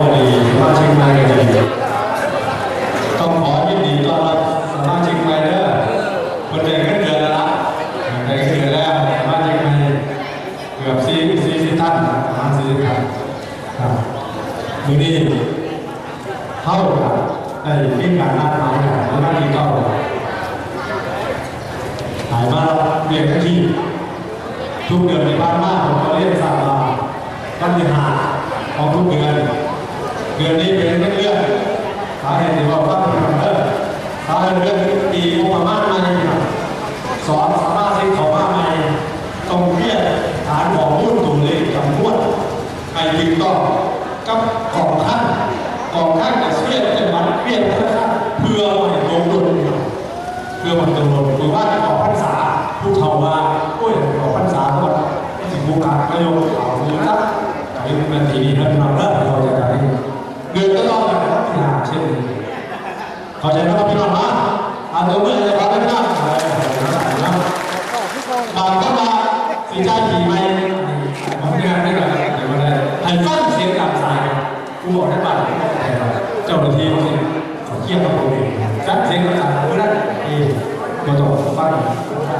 ดีสมาชิกใหม่ต้องขอยินดีต้อนรับสมาชิกใหม่เด้อคนเด็กก็เดือนละเด็กเดือนแล้วสมาชิกใหม่เกือบสี่สี่สิบท่านประมาณสี่สิบท่านครับมือนี้เข้ากับได้มีการนัดหมายกันแล้วก็มีเก้าหายมาเรียนที่ทุกเดือนในบ้านมากผมก็เรียกสาราวันที่หาของทุกเดือน เดือนนี้เป็นเรื่องเรื่องสาเหตุที่ว่าพระพุทธเจ้าสาเหตุเรื่องปีงบประมาณมาในครับสอนสามารถที่เขามาใหม่ต้องเรียกฐานของมุ่นตุ่มเลยจำนวนไอ้จึงต้องกับกองท่านกองท่านจะเสียจังหวัดเปลี่ยนธนาคารเพื่อให้ลงทุนเพื่อมันตำรวจหรือว่าผู้เฒ่าว่าโอ้ยออกพรรษาทั้งหมดสิ่งบูการประโยชน์ข่าวหรือจักไอ้มันทีนี้เราเราเลิกเราจะได้เงินก็ต้องแบบนั้นอย่าเช่นนี้เขาใจไหมว่าพี่น้องนะอาตัวเมื่อจะพาไปนั่งอะไรนะบางก็มาสีใจผีไหมผมงานไม่ได้เดี๋ยวมาได้ไอ้ฟังเสียงดังสาย กูบอกได้ป่ะเจ้าหน้าที่เขาเกี่ยวกับผมเองจัดเสียงดังสายกูได้เองก็ต้องฟัง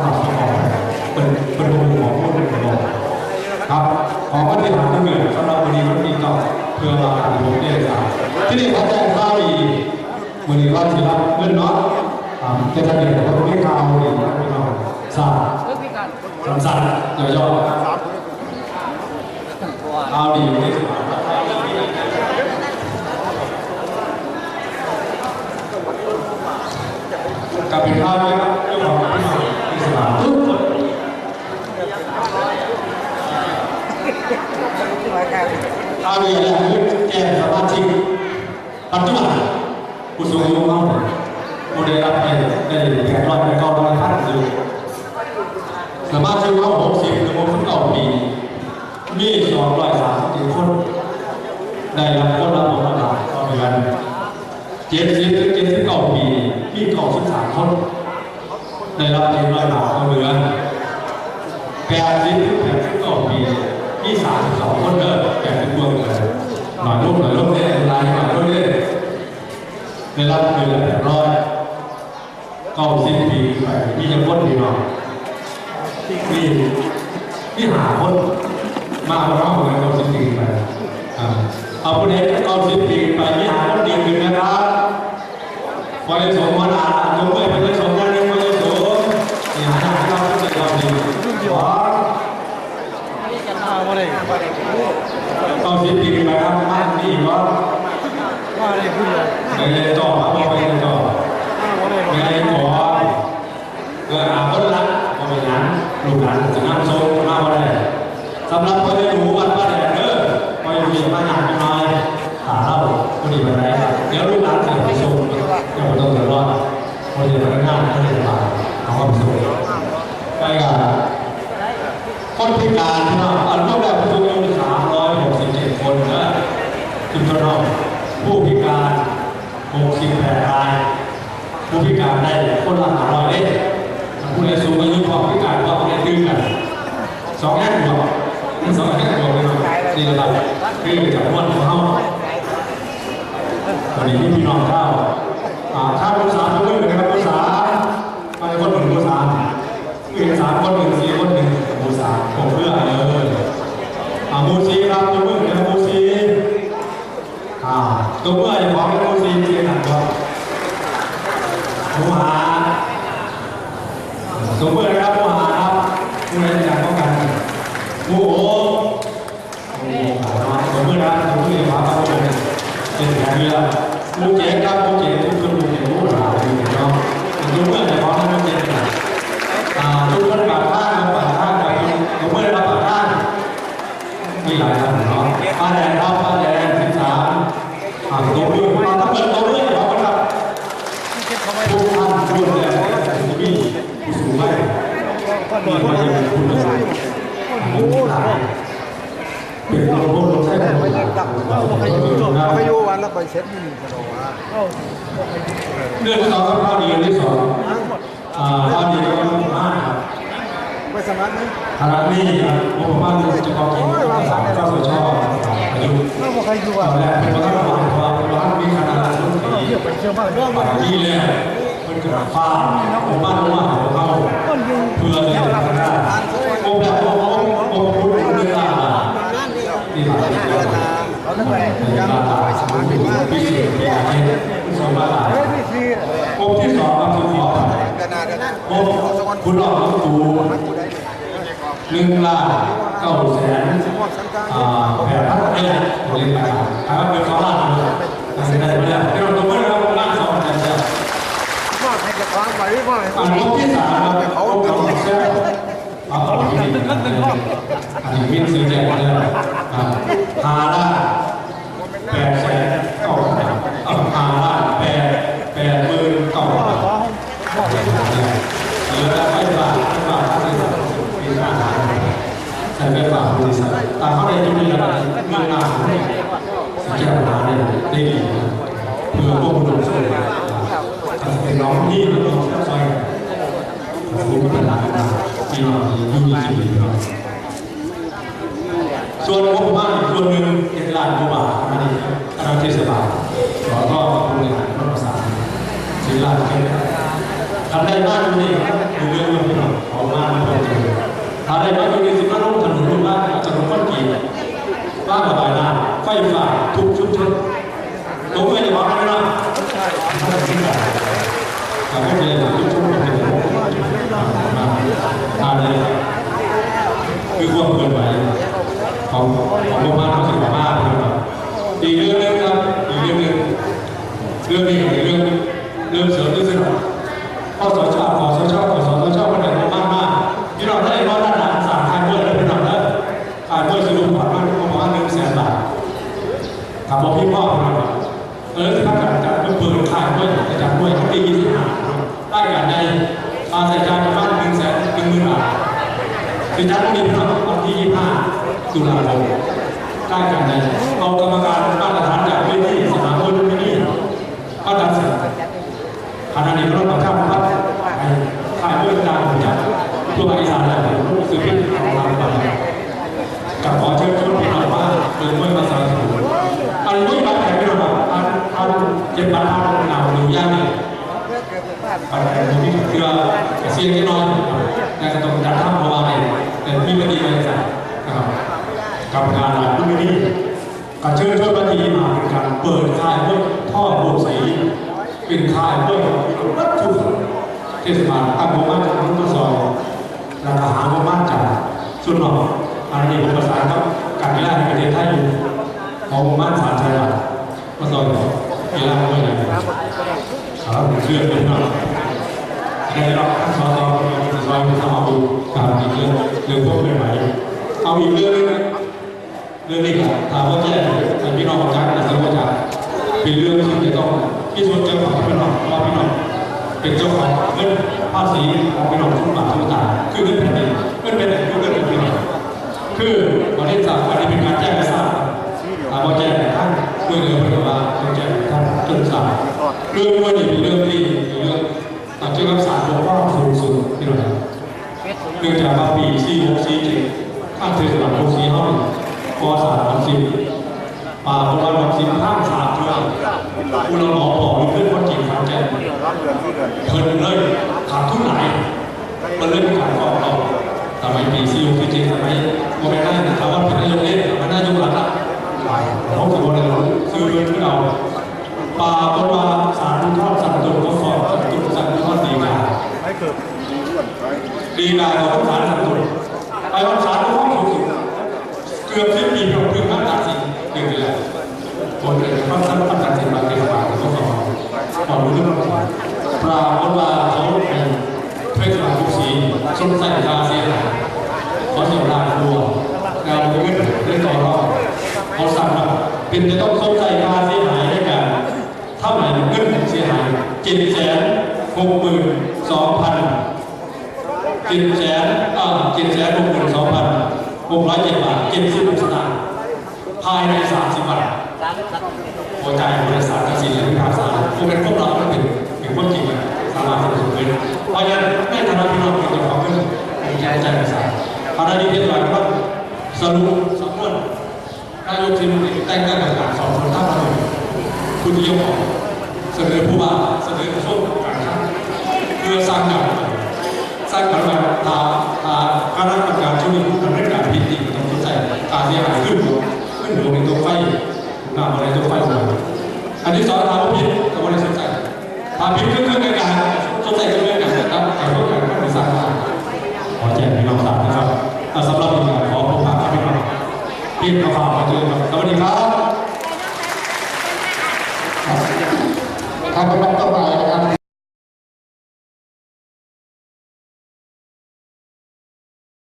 ทำที่ออกเป็นเป็นวงของพวกเป็นบอกครับขอวันที่หาที่เหนือยสำหรับวันนี้วันที่ต่อเพื่อมาการผมเนี่ยครับที่นี่เขาแจ้งข่าวดีวันนี้ก็ถือรับเงินเนาะอ่าจะจะเห็นว่าไม่ข่าวดีนะพี่น้องทราบสั้นๆย่อๆข่าวดีวันนี้ กับเป็นข่าวดีครับเรื่องของพี่น้องอิสลามทุกคนอาเรียนและแก่สมาชิกปัจจุบันผู้สูงอายุเราผู้ได้รับได้ได้แก่ร้อยไปเก้าร้อยท่านอยู่สมาชิกเราหกสิบถึงหกสิบเก้าปีมีสองร้อยสามสิบคนได้รับคนละหกบาทต่อเดือนเจ็ดสิบถึงเจ็ดสิบเก้าปี มีเก้าสิบสามคนได้รับเจ็ดร้อยบาทต่อเดือแปดสิบถึงแปดสิบเก้าปีที่สามสิบสองคนเด้อแปดสิบกว่าเลยหน่อยลูกหน่อยลูกเนี่ยลายหน่อยลูกเนี่ยได้รับเดือนละแปดร้อยเก้าสิบปีไปที่จะพ้นพี่น้องมีที่หาคนมาเอาเราเหมือนเก้าสิบปีไปเอาประเด็นเก้าสิบปีไปที่หาคนดีขึ้นนะครับ พอได้สมวันอาจงไม่เป็นได้สมวันนี้พอได้สมที่หาได้เราจะเราดีว้ามาบ่ได้ต้องสิบปีไปครับบ้านนี่ก็มาได้ผู้เดียไปเลยต่อครับไปเลยต่อมาบ่ไปเลยขอเอออาคนรักพอไปนั้นลูกหลานจะนั่งโซนมาบ่ได้สำหรับคนที่รู้วันป้าแดดเด้อพออยู่มาหนักน้อยขาเล่าคนดีไปไหนเดี๋ยวลูกหลานจะไความสุขไปกันคนพิการที่เราอันรวมแล้วผู้สูงอายุสามร้อยหกสิบเจ็ดคนนะชุมชนเราผู้พิการหกสิบแปดราย ผู้พิการได้คนละห้าร้อยเอ็ดผู้ใดสูงอายุความพิการก็ได้ตื้อกันสองแง่บวสองแง่บวเลยนะนี่ระดับคือจำนวนของเขาวันนี้พี่น้องเจ้าถ้าผู้สาวทุกคนนะครับผู้สาวไปคนหนึ่งผู้สาว เอกสารคนหนึ่งสีคนหนึ่งหมูสามผมเพื่อเลยอ่าหมูสีครับตัวมือเป็นหมูสีอ่าตัวเมื่อจะของเป็นหมูสีที่หนักครับหมูหาตัวเมื่อนะครับหมูหาครับผู้ใดอยากป้องกันหมูโอ้หมูขาน้อยตัวเมื่อนะตัวเมื่อจะมาครับผมากเรือเจ๊ครับหมูเจ๊ทุกคนหมูเจ๊หมูหาอยู่เนาะตัวเมื่อจะของหมูเจ๊นะอ่าทุกคนปากข้างปากข้างไปผมไม่ได้รับปากข้างมีหลายท่านเนาะป้าแดงครับป้าแดงสิบสามอ่าตัวมือมาถ้าเปิดตัวมือขอบคุณครับเก็บเข้าไปทุกท่านร่วมแรงที่มีผู้สูงวัยมีมาเยี่ยมคุณผู้ชมผู้หลายเป็น ตัวพวกเราใช้ได้ไหมล่ะไปอยู่วันแล้วไปเช็ดนี่กระโดดว่าเอ้าเรื่องที่สองครับข้อดีที่สองอ่าข้อดีก็คือมากครับไปสมัครนี่ขณะนี้งบประมาณจะกองกินสามก็สชอายุน้าบ่ใครอยู่อะอนแรกเป็นประธานฝ่ายความเป็นประธานมีคณะรัฐมนตรีเที่ยวไปเที่ยวมาเรื่องฝ่ายที่เนี่ยมันเกิดฟ้าผมบ้านว่าเขาเพื่อที่จะพันาองค์แบองเขาองค์ผู้ดูแลที่ผ่านมา เขาต้องไปยังไปสมัครนี่ว่าพิเศษที่อาเซียนสองมาหลายเฮ้ยพี่ซีองค์ที่สองก็คือขอขนาดนั้นองค์คุณรอดหลวงปู่หนึ่งล้านเก้าแสนอ่าแผนพัฒนาเนี่ยผมเรียนไปครับถามว่าเป็นเขาล่าเลยตัดสินใจไม่ได้ที่เราต้องไม่ได้ว่าล่าสองแต่จะว่าให้จะฟังไปว่าให้อันรอบที่สามเราไปเขาเป็นของเชื่อเอาของที่นี่อันนี้มินซื้อแจกเลยหาล้านแปดแสนเก้าเอาหาล้านแปดแปดหมื่นเก้าพันเหลือแต่ไม่บาทไม่บาทที่เป็นอาหารใส่ไปฝา กบริษัทตามเขาได้ที่มีอะไรเงินอาหารแก้ปัญหาได้ได้ดีเพื่อพวกคุณผู้ชมอาจจะเป็นน้องที่น้องซอยผมมีปัญหาที่น้องที่มีชีวิตครับส่วนงบประมาณส่วนหนึ่งเจ็ดล้านกว่าบาทอันนี้ทางเทศบาลแล้วก็บริหารรัฐประสานสี่ล้านเจ็ดทำได้บ้านนี้คือเรื่องเงินที่เราเอาบ้านมาเป็นจริงถ้าได้บ้านอยู่ในสิบห้าลูกถนนลูกบ้านอาจจะลงก้อนกี่ บ้านระบายน้ำไฟฟ้าทุกชุมชนตรงไม่ได้บอกอะไรนะท่านทิ้งกันแต่ไม่เป็นไรทุกชุมชนเป็นอะไรคือความเกินไหว ของของโรงพยาบาลของสิงคโปร์นะครับอีกเรื่องนึงครับอีกเรื่องนึงเรื่องนี้ ก็ตัดสินขณะนี้เราประชาชนครับขายเมื่อการจัดตัวไอีสานแล้วคือเป็นของเราบ้างกับขอเชิญชวนพี่น้องว่าเดินด้วยภาษาถูกอันนี้บางแห่งพี่น้องอันอันเจ็บบ้านอันหนาวหรือย่างนี่อันนี้ที่เกลือเสียงที่นอยในกระตุ้นการทำเอาไว้แต่พี่ไม่ดีเลยจ้ะครับกับการหลายผู้นี้ก็เชิญชวนมาทีมาเป็นการเปิดค่ายพวกท่อโบกสี เป็นค่ายพวกวัตถุเทศบาลตั้งโมมั่นจากรุ่นซอยราคาหาโมมั่นจากส่วนหนอกอันนี้ผมประสานกับการกีฬาในประเทศไทยอยู่ของโมมั่นสารชัยวัฒน์มาซอยกีฬาไม่ได้ครับเชื่อเป็นหน่อยในรอบขั้นตอนเราจะซอยทำเอาการอีเรื่องเรื่องพวกเป็นไหม่เอาอีกเรื่องนึงเรื่องนี้ครับถามว่าแจ้งเป็นพี่น้องของการนะครัว่าจะเป็นเรื่องที่จะต้อง ที่ส่วนเจ้าของพี่น้องว่าพี่น้องเป็นเจ้าของเงินภาษีของพี่น้องทุกบาททุกสตางค์คือเงินแผ่นดินเงินเป็นเงินเป็นพี่น้องคือวันที่สามวันนี้เป็นการแจ้งให้ทราบถามว่าแจ้งท่านด้วยเรือพระบาต้องแจ้งท่านจนทราบเรื่องวันนี้เป็นเรื่องที่เรื่องตัดเชื่อมสารปกป้อสูงสุดพี่น้องเนื่องจากว่าปีสี่หกสี่เจ็ดข้างเทศบาลหกสี่ห้องปสามหกสิบ ป่าโบราณหกสิบข้างสามเทือกผู้เราหมอบอกมีเพื่อนคนจีนขอนแก่นเพิ่นเลยขาดทุนหลายมันเลยมีการฟ้องเราสมัยปีสี่หกสี่เจ็ดสมัยโมเมนต์ได้นะครับว่าเป็นนายกเล่นมันนายกหลักอะเขาถือว่าเราซื้อเงินที่เราป่าโบราณสารทอดสัตว์ตุก็ฟ้องสัตว์ตุนสัตว์ทอดดีกาม่เกิดดีกาของศาลสังคมไปวันศาล ปรากฏว่าเขาเป็นเทศบาลทุกสีสมใส่คาเสียหายเขาเสียรายครัวงานเงินได้ต่อรองเขาสั่งว่าเป็นจะต้องสมใส่คาเสียหายด้วยกันเท่าไหร่เงินเสียหายเจ็ดแสนหกหมื่นสองพันเจ็ดแสนอ่าเจ็ดแสนหกหมื่นสองพันหกร้อยเจ็ดบาทเจ็ดสิบสตางค์ภายในสาม สิบวันหัวใจบริษัทตัดสินและพิพากษาคงเป็นพวกเราเป็นเป็นคนจริงอะสามารถจะถึงเป็นเพราะฉะนั้นในฐานะพี่น้องเป็นเจ้าของเงินผมแก้ใจภาษาภารกิจที่หลายก็สรุปสำนวนนายกทีมแต่งตั้งการสอบสวนท่าพนมคุณยกเสนอผู้ว่าเสนอกระทรวงการคลังเพื่อสร้างการสร้างการแบบตาตาคณะกรรมการชุดนี้ผู้ดำเนินการพิธีต้องสนใจการเสียหายขึ้นขึ้นหัวในตัวไฟ หน้าอะไรจะไฟหัวอันที่สองทำผิดแต่ว่าไม่สนใจทำผิดก็คือการสนใจก็เรื่องการนะครับแต่พวกการก็ไม่สร้างการขอแจ้งพี่น้องทราบนะครับสำหรับอีกอย่างขอพบปะพี่น้องพี่น้องฝากมาเจอครับสวัสดีครับ